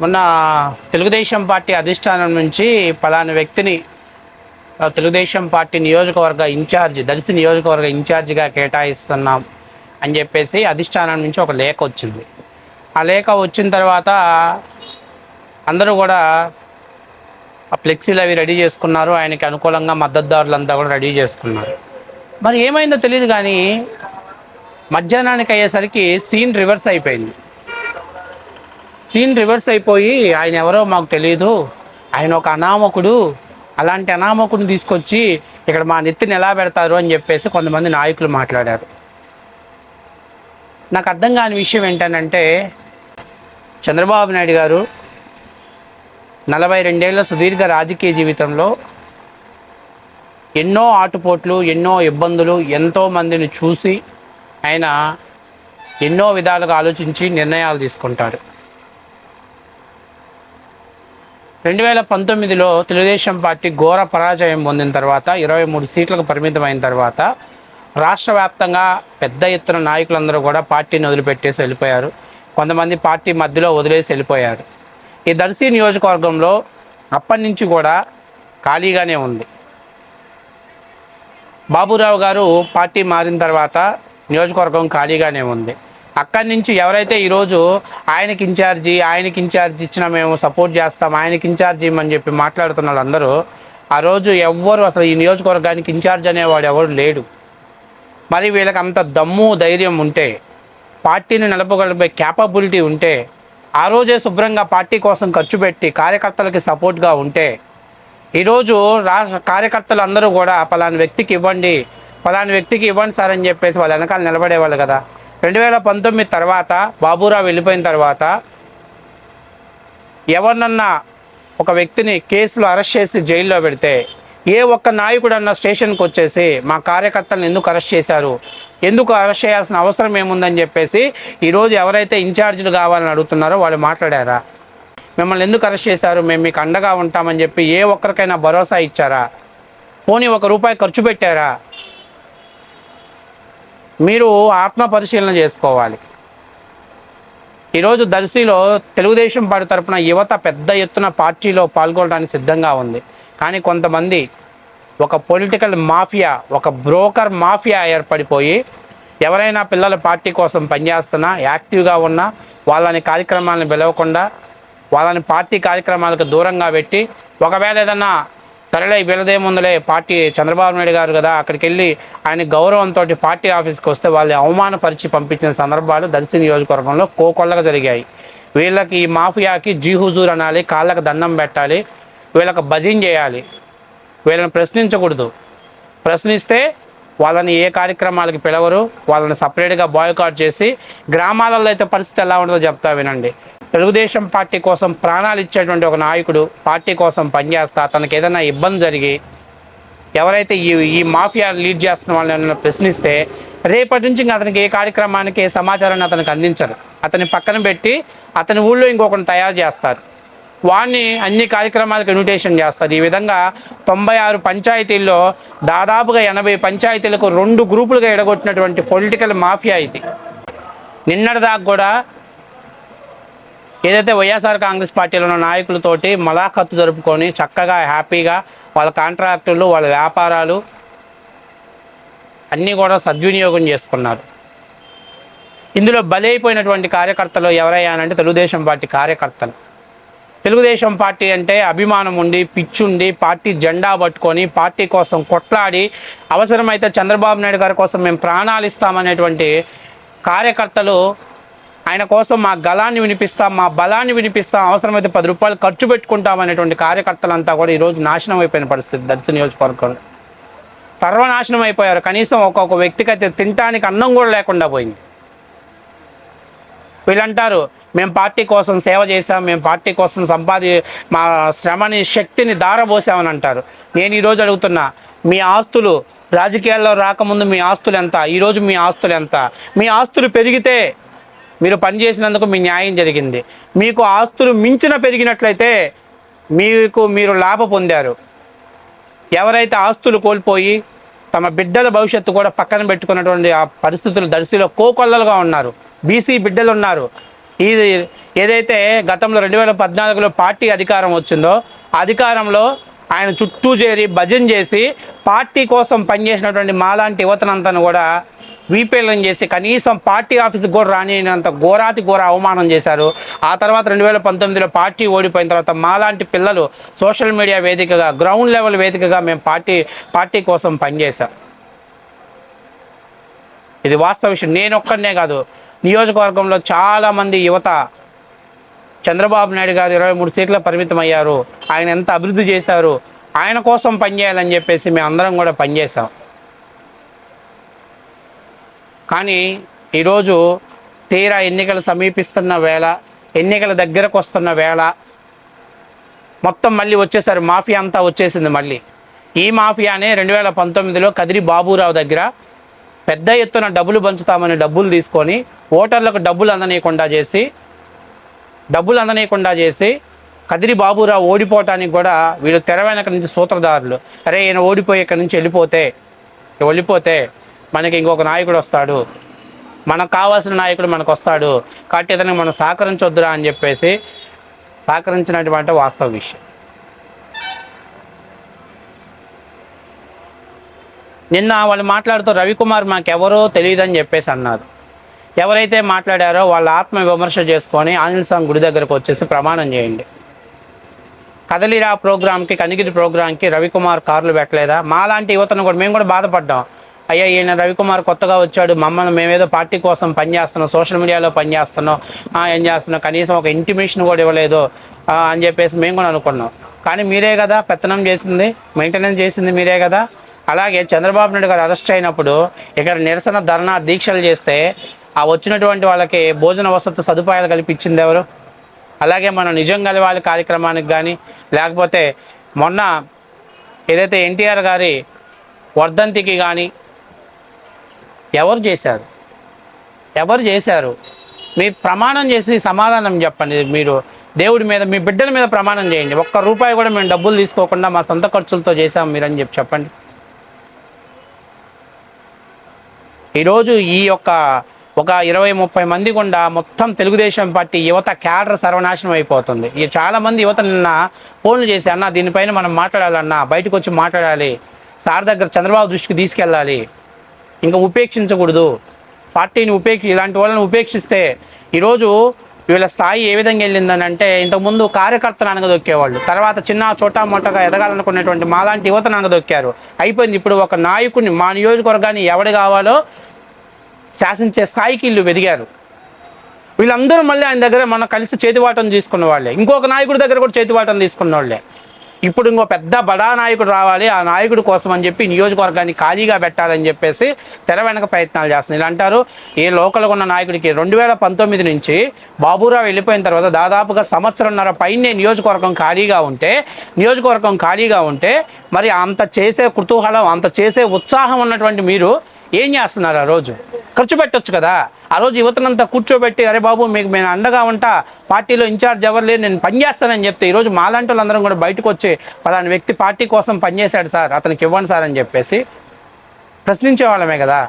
మొన్న తెలుగుదేశం పార్టీ అధిష్టానం నుంచి పలానా వ్యక్తిని తెలుగుదేశం పార్టీ నియోజకవర్గ ఇన్ఛార్జ్ దళిత నియోజకవర్గ ఇన్ఛార్జిగా కేటాయిస్తున్నాం అని చెప్పేసి అధిష్టానం నుంచి ఒక లేఖ వచ్చింది. ఆ లేఖ వచ్చిన తర్వాత అందరూ కూడా ఆ ఫ్లెక్సీలు అవి రెడీ చేసుకున్నారు. ఆయనకి అనుకూలంగా మద్దతుదారులంతా కూడా రెడీ చేసుకున్నారు. మరి ఏమైందో తెలియదు కానీ మధ్యాహ్నానికి అయ్యేసరికి సీన్ రివర్స్ అయిపోయింది. సీన్ రివర్స్ అయిపోయి ఆయన ఎవరో మాకు తెలియదు ఆయన ఒక అనామకుడు. అలాంటి అనామకుడిని తీసుకొచ్చి ఇక్కడ మా నెత్తిని ఎలా పెడతారు అని చెప్పేసి కొంతమంది నాయకులు మాట్లాడారు. నాకు అర్థం కాని విషయం ఏంటనంటే చంద్రబాబు నాయుడు గారు నలభై రెండేళ్ళ సుదీర్ఘ రాజకీయ జీవితంలో ఎన్నో ఆటుపోట్లు ఎన్నో ఇబ్బందులు ఎంతో మందిని చూసి ఆయన ఎన్నో విధాలుగా ఆలోచించి నిర్ణయాలు తీసుకుంటారు. రెండు వేల పంతొమ్మిదిలో తెలుగుదేశం పార్టీ ఘోర పరాజయం పొందిన తర్వాత ఇరవై మూడు సీట్లకు పరిమితమైన తర్వాత రాష్ట్ర వ్యాప్తంగా పెద్ద ఎత్తున నాయకులందరూ కూడా పార్టీని వదిలిపెట్టేసి వెళ్ళిపోయారు. కొంతమంది పార్టీ మధ్యలో వదిలేసి వెళ్ళిపోయారు. ఈ దర్శి నియోజకవర్గంలో అప్పటి నుంచి కూడా ఖాళీగానే ఉంది. బాబురావు గారు పార్టీ మారిన తర్వాత నియోజకవర్గం ఖాళీగానే ఉంది. అక్కడి నుంచి ఎవరైతే ఈరోజు ఆయనకి ఇన్ఛార్జి ఆయనకి ఇన్ఛార్జ్ ఇచ్చిన మేము సపోర్ట్ చేస్తాం ఆయనకి ఇన్ఛార్జి ఇమ్మని చెప్పి మాట్లాడుతున్నారు అందరూ ఆ రోజు ఎవ్వరు అసలు ఈ నియోజకవర్గానికి ఇన్ఛార్జ్ అనేవాడు ఎవరు లేడు. మరి వీళ్ళకి అంత దమ్ము ధైర్యం ఉంటే పార్టీని నిలపగలిపే క్యాపబిలిటీ ఉంటే ఆ రోజే శుభ్రంగా పార్టీ కోసం ఖర్చు పెట్టి కార్యకర్తలకి సపోర్ట్గా ఉంటే ఈరోజు రా కార్యకర్తలు అందరూ కూడా పలాని వ్యక్తికి ఇవ్వండి పలాని వ్యక్తికి ఇవ్వండి సార్ అని చెప్పేసి వాళ్ళు వెనకాల నిలబడేవాళ్ళు కదా. రెండు వేల పంతొమ్మిది తర్వాత బాబురావు వెళ్ళిపోయిన తర్వాత ఎవరినన్నా ఒక వ్యక్తిని కేసులో అరెస్ట్ చేసి జైల్లో పెడితే ఏ ఒక్క నాయకుడు అన్న స్టేషన్కి వచ్చేసి మా కార్యకర్తలను ఎందుకు అరెస్ట్ చేశారు? ఎందుకు అరెస్ట్ చేయాల్సిన అవసరం ఏముందని చెప్పేసి ఈరోజు ఎవరైతే ఇన్ఛార్జీలు కావాలని అడుగుతున్నారో వాళ్ళు మాట్లాడారా? మిమ్మల్ని ఎందుకు అరెస్ట్ చేశారు? మేము మీకు అండగా ఉంటామని చెప్పి ఏ ఒక్కరికైనా భరోసా ఇచ్చారా? పోనీ ఒక రూపాయి ఖర్చు పెట్టారా? మీరు ఆత్మ పరిశీలన చేసుకోవాలి. ఈరోజు దర్శిలో తెలుగుదేశం పార్టీ తరపున యువత పెద్ద ఎత్తున పార్టీలో పాల్గొనడానికి సిద్ధంగా ఉంది. కానీ కొంతమంది ఒక పొలిటికల్ మాఫియా ఒక బ్రోకర్ మాఫియా ఏర్పడిపోయి ఎవరైనా పిల్లల పార్టీ కోసం పనిచేస్తున్నా యాక్టివ్గా ఉన్నా వాళ్ళని కార్యక్రమాలను పిలవకుండా వాళ్ళని పార్టీ కార్యక్రమాలకు దూరంగా పెట్టి ఒకవేళ ఏదన్నా సరేలే వీళ్ళదేముందులే పార్టీ చంద్రబాబు నాయుడు గారు కదా అక్కడికి వెళ్ళి ఆయన గౌరవంతో పార్టీ ఆఫీస్కి వస్తే వాళ్ళని అవమానపరిచి పంపించిన సందర్భాలు దర్శి నియోజకవర్గంలో కోకొల్లగా జరిగాయి. వీళ్ళకి ఈ మాఫియాకి జీ హుజూర్ అనాలి కాళ్ళకు దండం పెట్టాలి వీళ్ళకి భజన్ చేయాలి. వీళ్ళని ప్రశ్నించకూడదు. ప్రశ్నిస్తే వాళ్ళని ఏ కార్యక్రమాలకి పిలవరు వాళ్ళని సపరేట్గా బాయ్కాట్ చేసి గ్రామాలలో అయితే పరిస్థితి ఎలా ఉంటుందో చెప్తా వినండి. తెలుగుదేశం పార్టీ కోసం ప్రాణాలు ఇచ్చేటువంటి ఒక నాయకుడు పార్టీ కోసం పనిచేస్తా తనకి ఏదైనా ఇబ్బంది జరిగి ఎవరైతే ఈ ఈ మాఫియా లీడ్ చేస్తున్న వాళ్ళని ఏమైనా ప్రశ్నిస్తే రేపటి నుంచి ఇంకా అతనికి ఏ కార్యక్రమానికి ఏ సమాచారాన్ని అతనికి అందించరు. అతని పక్కన పెట్టి అతని ఊళ్ళో ఇంకొకరిని తయారు చేస్తారు. వాడిని అన్ని కార్యక్రమాలకు ఇన్విటేషన్ చేస్తారు. ఈ విధంగా తొంభై ఆరు పంచాయతీల్లో దాదాపుగా ఎనభై పంచాయతీలకు రెండు గ్రూపులుగా ఎడగొట్టినటువంటి పొలిటికల్ మాఫియా ఇది. నిన్నటిదాకా కూడా ఏదైతే వైఎస్ఆర్ కాంగ్రెస్ పార్టీలో ఉన్న నాయకులతోటి మలాఖత్తు జరుపుకొని చక్కగా హ్యాపీగా వాళ్ళ కాంట్రాక్టులు వాళ్ళ వ్యాపారాలు అన్నీ కూడా సద్వినియోగం చేసుకున్నారు. ఇందులో బలైపోయినటువంటి కార్యకర్తలు ఎవరయ్యానంటే తెలుగుదేశం పార్టీ కార్యకర్తలు. తెలుగుదేశం పార్టీ అంటే అభిమానం ఉండి పిచ్చుండి పార్టీ జెండా పట్టుకొని పార్టీ కోసం కొట్లాడి అవసరమైతే చంద్రబాబు నాయుడు గారి కోసం మేము ప్రాణాలు ఇస్తామనేటువంటి కార్యకర్తలు ఆయన కోసం మా గలాన్ని వినిపిస్తాం మా బలాన్ని వినిపిస్తాం అవసరమైతే పది రూపాయలు ఖర్చు పెట్టుకుంటాం అనేటువంటి కార్యకర్తలంతా కూడా ఈరోజు నాశనం అయిపోయిన పరిస్థితి. దర్శన నియోజకవర్గంలో సర్వనాశనం అయిపోయారు. కనీసం ఒక్కొక్క వ్యక్తికి అయితే తినటానికి అన్నం కూడా లేకుండా పోయింది. వీళ్ళంటారు మేము పార్టీ కోసం సేవ చేశాం మేము పార్టీ కోసం సంపాది మా శ్రమని శక్తిని దారబోసామని అంటారు నేను ఈరోజు అడుగుతున్నా మీ ఆస్తులు రాజకీయాల్లో రాకముందు మీ ఆస్తులు ఎంత? ఈరోజు మీ ఆస్తులు ఎంత? మీ ఆస్తులు పెరిగితే మీరు పనిచేసినందుకు మీ న్యాయం జరిగింది. మీకు ఆస్తులు మించిన పెరిగినట్లయితే మీకు మీరు లాభ పొందారు. ఎవరైతే ఆస్తులు కోల్పోయి తమ బిడ్డల భవిష్యత్తు కూడా పక్కన పెట్టుకున్నటువంటి ఆ పరిస్థితులు దర్శిలో కోకొల్లలుగా ఉన్నారు. బీసీ బిడ్డలు ఉన్నారు. ఇది ఏదైతే గతంలో రెండు వేల పద్నాలుగులో పార్టీ అధికారం వచ్చిందో అధికారంలో ఆయన చుట్టూ చేరి భజన చేసి పార్టీ కోసం పనిచేసినటువంటి మాలాంటి యువతనంతను కూడా వీపీఎల్ఎం చేసి కనీసం పార్టీ ఆఫీస్కి కూడా రానినంత ఘోరాతి ఘోర అవమానం చేశారు. ఆ తర్వాత రెండు వేల పంతొమ్మిదిలో పార్టీ ఓడిపోయిన తర్వాత మాలాంటి పిల్లలు సోషల్ మీడియా వేదికగా గ్రౌండ్ లెవెల్ వేదికగా మేము పార్టీ పార్టీ కోసం పనిచేశాం. ఇది వాస్తవ విషయం. నేను ఒక్కడనే కాదు నియోజకవర్గంలో చాలామంది యువత చంద్రబాబు నాయుడు గారు ఇరవై మూడు సీట్ల పరిమితం అయ్యారు ఆయన ఎంత అభివృద్ధి చేశారు ఆయన కోసం పనిచేయాలని చెప్పేసి మేము అందరం కూడా పనిచేసాం కానీ ఈరోజు తీరా ఎన్నికలు సమీపిస్తున్న వేళ ఎన్నికల దగ్గరకు వస్తున్న వేళ మొత్తం మళ్ళీ వచ్చేసారు మాఫియా అంతా వచ్చేసింది మళ్ళీ. ఈ మాఫియానే రెండు వేల పంతొమ్మిదిలో కదిరి బాబురావు దగ్గర పెద్ద ఎత్తున డబ్బులు పంచుతామని డబ్బులు తీసుకొని ఓటర్లకు డబ్బులు అందనీయకుండా చేసి డబ్బులు అందనీయకుండా చేసి కదిరి బాబురావు ఓడిపోవటానికి కూడా వీళ్ళు తెర వెనక నుంచి సూత్రధారులు. అరే ఈయన ఓడిపోయి ఇక్కడి నుంచి వెళ్ళిపోతే వెళ్ళిపోతే మనకి ఇంకొక నాయకుడు వస్తాడు. మనకు కావాల్సిన నాయకుడు మనకు వస్తాడు. కాబట్టి ఇతనికి మనం సహకరించొద్దురా అని చెప్పేసి సహకరించినటువంటి వాస్తవ విషయం. నిన్న వాళ్ళు మాట్లాడుతూ రవికుమార్ మాకెవరో తెలియదని చెప్పేసి అన్నారు. ఎవరైతే మాట్లాడారో వాళ్ళ ఆత్మ విమర్శ చేసుకొని ఆంజనేయ స్వామి గుడి దగ్గరకు వచ్చేసి ప్రమాణం చేయండి. కదలిరా ప్రోగ్రామ్కి కనిగిరి ప్రోగ్రామ్కి రవికుమార్ కార్లు పెట్టలేదా? మాలాంటి యువతను కూడా మేము కూడా బాధపడ్డాం. అయ్యా ఈయన రవికుమార్ కొత్తగా వచ్చాడు. మమ్మల్ని మేమేదో పార్టీ కోసం పనిచేస్తున్నాం సోషల్ మీడియాలో పనిచేస్తున్నాం ఏం చేస్తున్నాం? కనీసం ఒక ఇంటిమేషన్ కూడా ఇవ్వలేదు. అని చెప్పేసి మేము కూడా అనుకున్నాం. కానీ మీరే కదా పెత్తనం చేసింది మెయింటెనెన్స్ చేసింది మీరే కదా. అలాగే చంద్రబాబు నాయుడు గారు అరెస్ట్ అయినప్పుడు ఇక్కడ నిరసన ధర్నా దీక్షలు చేస్తే ఆ వచ్చినటువంటి వాళ్ళకి భోజన వసతి సదుపాయాలు కల్పించింది ఎవరు? అలాగే మనం నిజం కలవాలి కార్యక్రమానికి కానీ లేకపోతే మొన్న ఏదైతే ఎన్టీఆర్ గారి వర్ధంతికి కానీ ఎవరు చేశారు? ఎవరు చేశారు? మీ ప్రమాణం చేసి సమాధానం చెప్పండి. మీరు దేవుడి మీద మీ బిడ్డల మీద ప్రమాణం చేయండి. ఒక్క రూపాయి కూడా మేము డబ్బులు తీసుకోకుండా మా సొంత ఖర్చులతో చేసాం మీరని చెప్పి చెప్పండి. ఈరోజు ఈ యొక్క ఒక ఇరవై ముప్పై మంది గుండా మొత్తం తెలుగుదేశం పార్టీ యువత క్యాడర్ సర్వనాశనం అయిపోతుంది. ఈ చాలామంది యువత నిన్న ఫోన్లు చేసి అన్న దీనిపైన మనం మాట్లాడాలన్నా బయటకు వచ్చి మాట్లాడాలి. సార్ దగ్గర చంద్రబాబు దృష్టికి తీసుకెళ్ళాలి. ఇంకా ఉపేక్షించకూడదు. పార్టీని ఉపేక్ష ఇలాంటి వాళ్ళని ఉపేక్షిస్తే ఈరోజు వీళ్ళ స్థాయి ఏ విధంగా వెళ్ళిందని అంటే ఇంతకుముందు కార్యకర్తను అనగదొక్కేవాళ్ళు. తర్వాత చిన్న చోటా మొట్టగా ఎదగాలనుకునేటువంటి మాలాంటి యువతను అనగదొక్కారు. అయిపోయింది ఇప్పుడు ఒక నాయకుడిని మా నియోజకవర్గాన్ని ఎవడు కావాలో శాసించే స్థాయికి వీళ్ళు ఎదిగారు వీళ్ళందరూ మళ్ళీ ఆయన దగ్గర మనం కలిసి చేతివాటం తీసుకున్న వాళ్ళే ఇంకొక నాయకుడి దగ్గర కూడా చేతివాటం తీసుకున్న వాళ్ళే ఇప్పుడు ఇంకో పెద్ద బడా నాయకుడు రావాలి ఆ నాయకుడి కోసం అని చెప్పి నియోజకవర్గాన్ని ఖాళీగా పెట్టాలని చెప్పేసి తెర వెనక ప్రయత్నాలు చేస్తున్నారు ఇలా అంటారు ఏ లోకల్గా ఉన్న నాయకుడికి రెండు వేల పంతొమ్మిది నుంచి బాబురావు వెళ్ళిపోయిన తర్వాత దాదాపుగా సంవత్సరంన్నర పైనే నియోజకవర్గం ఖాళీగా ఉంటే నియోజకవర్గం ఖాళీగా ఉంటే మరి అంత చేసే కుతూహలం అంత చేసే ఉత్సాహం ఉన్నటువంటి మీరు ఏం చేస్తున్నారు ఆ రోజు? ఖర్చు పెట్టచ్చు కదా? ఆ రోజు యువతనంతా కూర్చోబెట్టి అరే బాబు మీకు నేను అండగా ఉంటా పార్టీలో ఇన్ఛార్జ్ ఎవరు లేరు నేను పని చేస్తానని చెప్తే ఈరోజు మాలాంటి వాళ్ళందరం కూడా బయటకు వచ్చి పలాని వ్యక్తి పార్టీ కోసం పనిచేశాడు సార్ అతనికి ఇవ్వండి సార్ అని చెప్పేసి ప్రశ్నించే వాళ్ళమే కదా?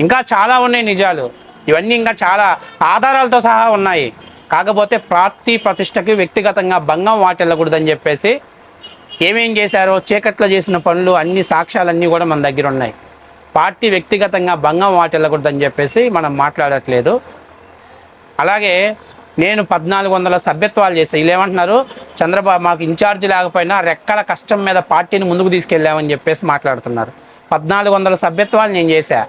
ఇంకా చాలా ఉన్నాయి నిజాలు. ఇవన్నీ ఇంకా చాలా ఆధారాలతో సహా ఉన్నాయి. కాకపోతే పార్టీ ప్రతిష్టకి వ్యక్తిగతంగా భంగం వాటిల్లకూడదని చెప్పేసి ఏమేం చేశారో చీకట్లో చేసిన పనులు అన్ని సాక్ష్యాలన్నీ కూడా మన దగ్గర ఉన్నాయి. పార్టీ వ్యక్తిగతంగా భంగం వాటిల్లకూడదని చెప్పేసి మనం మాట్లాడట్లేదు. అలాగే నేను పద్నాలుగు వందల సభ్యత్వాలు చేశాను వీళ్ళు ఏమంటున్నారు? చంద్రబాబు మాకు ఇన్ఛార్జ్ లేకపోయినా రెక్కల కష్టం మీద పార్టీని ముందుకు తీసుకెళ్ళామని చెప్పేసి మాట్లాడుతున్నారు. పద్నాలుగు వందల సభ్యత్వాలు నేను చేశా.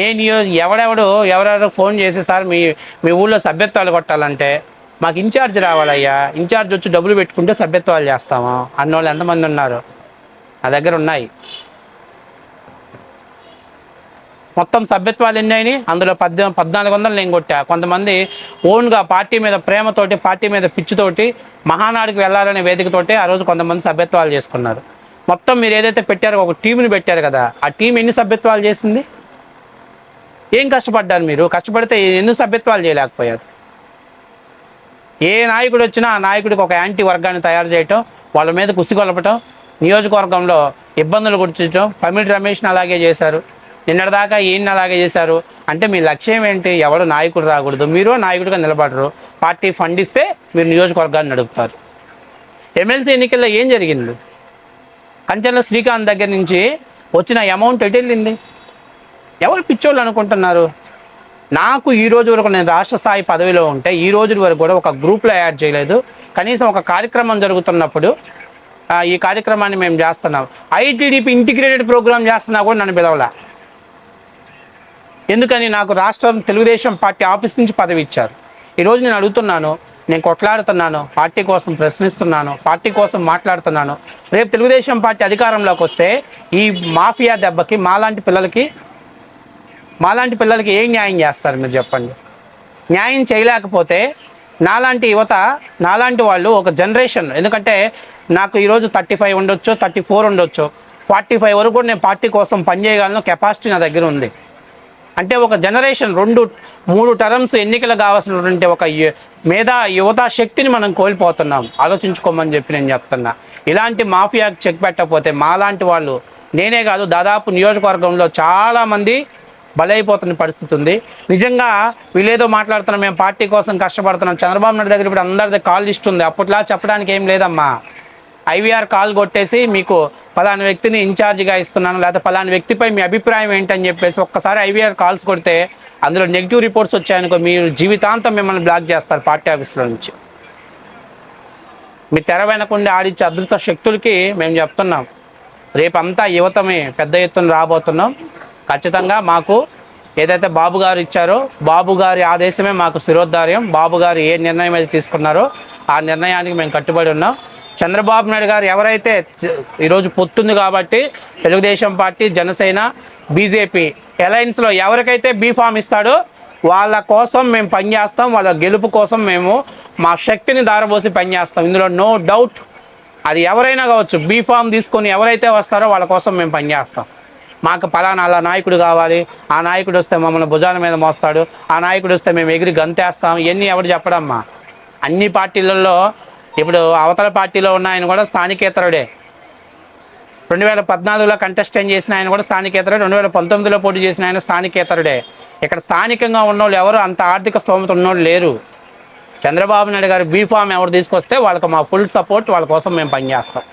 ఏ నియో ఎవడెవడు ఎవరెవరు ఫోన్ చేసి సార్ మీ మీ ఊళ్ళో సభ్యత్వాలు కొట్టాలంటే మాకు ఇన్ఛార్జ్ రావాలయ్యా. ఇన్ఛార్జ్ వచ్చి డబ్బులు పెట్టుకుంటే సభ్యత్వాలు చేస్తాము? అన్నోళ్ళు ఎంతమంది ఉన్నారు? నా దగ్గర ఉన్నాయి. మొత్తం సభ్యత్వాలు ఎన్ని అయినాయి అందులో పద్దె పద్నాలుగు వందలు నేను కొట్టా. కొంతమంది ఓన్గా పార్టీ మీద ప్రేమతోటి పార్టీ మీద పిచ్చితోటి మహానాడుకి వెళ్ళాలనే వేదికతోటి ఆ రోజు కొంతమంది సభ్యత్వాలు చేసుకున్నారు. మొత్తం మీరు ఏదైతే పెట్టారో ఒక టీంని పెట్టారు కదా ఆ టీం ఎన్ని సభ్యత్వాలు చేసింది? ఏం కష్టపడ్డారు మీరు? కష్టపడితే ఎన్ని సభ్యత్వాలు చేయలేకపోయారు? ఏ నాయకుడు వచ్చినా ఆ నాయకుడికి ఒక యాంటీ వర్గాన్ని తయారు చేయటం వాళ్ళ మీద కుసిగొలపటం నియోజకవర్గంలో ఇబ్బందులు గుర్తించడం పమిడి రమేష్ని అలాగే చేశారు. నిన్నటిదాకా ఈయన అలాగే చేశారు? అంటే మీ లక్ష్యం ఏంటి? ఎవడు నాయకుడు రాకూడదు. మీరు నాయకుడిగా నిలబడరు. పార్టీ ఫండ్ ఇస్తే మీరు నియోజకవర్గాన్ని నడుపుతారు. ఎమ్మెల్సీ ఎన్నికల్లో ఏం జరిగింది? కంచెల శ్రీకాంత్ దగ్గర నుంచి వచ్చిన అమౌంట్ ఎటు వెళ్ళింది? ఎవరు పిచ్చోళ్ళు అనుకుంటున్నారు? నాకు ఈ రోజు వరకు నేను రాష్ట్ర స్థాయి పదవిలో ఉంటే ఈ రోజు వరకు కూడా ఒక గ్రూప్లో యాడ్ చేయలేదు. కనీసం ఒక కార్యక్రమం జరుగుతున్నప్పుడు ఈ కార్యక్రమాన్ని మేము చేస్తున్నాం. ఐటీడీపీ ఇంటిగ్రేటెడ్ ప్రోగ్రామ్ చేస్తున్నా కూడా నన్ను పిలవలా. ఎందుకని నాకు రాష్ట్రం తెలుగుదేశం పార్టీ ఆఫీస్ నుంచి పదవి ఇచ్చారు. ఈరోజు నేను అడుగుతున్నాను నేను కొట్లాడుతున్నాను పార్టీ కోసం ప్రశ్నిస్తున్నాను పార్టీ కోసం మాట్లాడుతున్నాను. రేపు తెలుగుదేశం పార్టీ అధికారంలోకి వస్తే ఈ మాఫియా దెబ్బకి మాలాంటి పిల్లలకి మాలాంటి పిల్లలకి ఏం న్యాయం చేస్తారు మీరు చెప్పండి? న్యాయం చేయలేకపోతే నాలాంటి యువత నాలాంటి వాళ్ళు ఒక జనరేషన్. ఎందుకంటే నాకు ఈరోజు థర్టీ ఫైవ్ ఉండొచ్చు థర్టీ ఫోర్ ఉండొచ్చు. ఫార్టీ ఫైవ్ వరకు కూడా నేను పార్టీ కోసం పనిచేయగలను కెపాసిటీ నా దగ్గర ఉంది. అంటే ఒక జనరేషన్ రెండు మూడు టర్మ్స్ ఎన్నికలు కావాల్సినటువంటి ఒక మేధా యువత శక్తిని మనం కోల్పోతున్నాం. ఆలోచించుకోమని చెప్పి నేను చెప్తున్నా. ఇలాంటి మాఫియాకి చెక్ పెట్టకపోతే మాలాంటి వాళ్ళు నేనే కాదు దాదాపు నియోజకవర్గంలో చాలామంది బలైపోతున్న పరిస్థితి ఉంది. నిజంగా వీళ్ళేదో మాట్లాడుతున్నాం మేము పార్టీ కోసం కష్టపడుతున్నాం. చంద్రబాబు నాయుడు దగ్గర ఇప్పుడు అందరిది కాల్ లిస్ట్ ఉంది. అప్పట్లా చెప్పడానికి ఏం లేదమ్మా. ఐవీఆర్ కాల్ కొట్టేసి మీకు పలానా వ్యక్తిని ఇన్ఛార్జిగా ఇస్తున్నాను లేకపోతే పలానా వ్యక్తిపై మీ అభిప్రాయం ఏంటని చెప్పేసి ఒక్కసారి ఐవీఆర్ కాల్స్ కొడితే అందులో నెగిటివ్ రిపోర్ట్స్ వచ్చాయనుకో మీరు జీవితాంతం మిమ్మల్ని బ్లాక్ చేస్తారు పార్టీ ఆఫీస్లో నుంచి. మీ తెర వెనకుండి ఆడిచ్చే అదృత శక్తులకి మేము చెప్తున్నాం రేపంతా యువతమే పెద్ద ఎత్తున రాబోతున్నాం. ఖచ్చితంగా మాకు ఏదైతే బాబు గారు ఇచ్చారో బాబు గారి ఆదేశమే మాకు శిరోద్ధార్యం బాబు గారు ఏ నిర్ణయం అయితే తీసుకున్నారో ఆ నిర్ణయానికి మేము కట్టుబడి ఉన్నాం. చంద్రబాబు నాయుడు గారు ఎవరైతే ఈరోజు పొత్తుంది కాబట్టి తెలుగుదేశం పార్టీ జనసేన బీజేపీ అలయన్స్లో ఎవరికైతే బీఫామ్ ఇస్తాడో వాళ్ళ కోసం మేము పనిచేస్తాం వాళ్ళ గెలుపు కోసం మేము మా శక్తిని దారబోసి పనిచేస్తాం. ఇందులో నో డౌట్. అది ఎవరైనా కావచ్చు బీఫామ్ తీసుకొని ఎవరైతే వస్తారో వాళ్ళ కోసం మేము పనిచేస్తాం. మాకు పలానా అలా నాయకుడు కావాలి. ఆ నాయకుడు వస్తే మమ్మల్ని భుజాల మీద మోస్తాడు. ఆ నాయకుడు వస్తే మేము ఎగిరి గంతేస్తాం. ఇవన్నీ ఎవరు చెప్పడమ్మా? అన్ని పార్టీలలో ఇప్పుడు అవతల పార్టీలో ఉన్న ఆయన కూడా స్థానికేతరుడే. రెండు వేల పద్నాలుగులో కంటెస్టెంట్ చేసిన ఆయన కూడా స్థానికేతరుడు. రెండు వేల పంతొమ్మిదిలో పోటీ చేసిన ఆయన స్థానికేతరుడే. ఇక్కడ స్థానికంగా ఉన్నోళ్ళు ఎవరు అంత ఆర్థిక స్తోమత ఉన్నోళ్ళు లేరు. చంద్రబాబు నాయుడు గారు బీఫామ్ ఎవరు తీసుకొస్తే వాళ్ళకి మా ఫుల్ సపోర్ట్ వాళ్ళ కోసం మేము పనిచేస్తాం.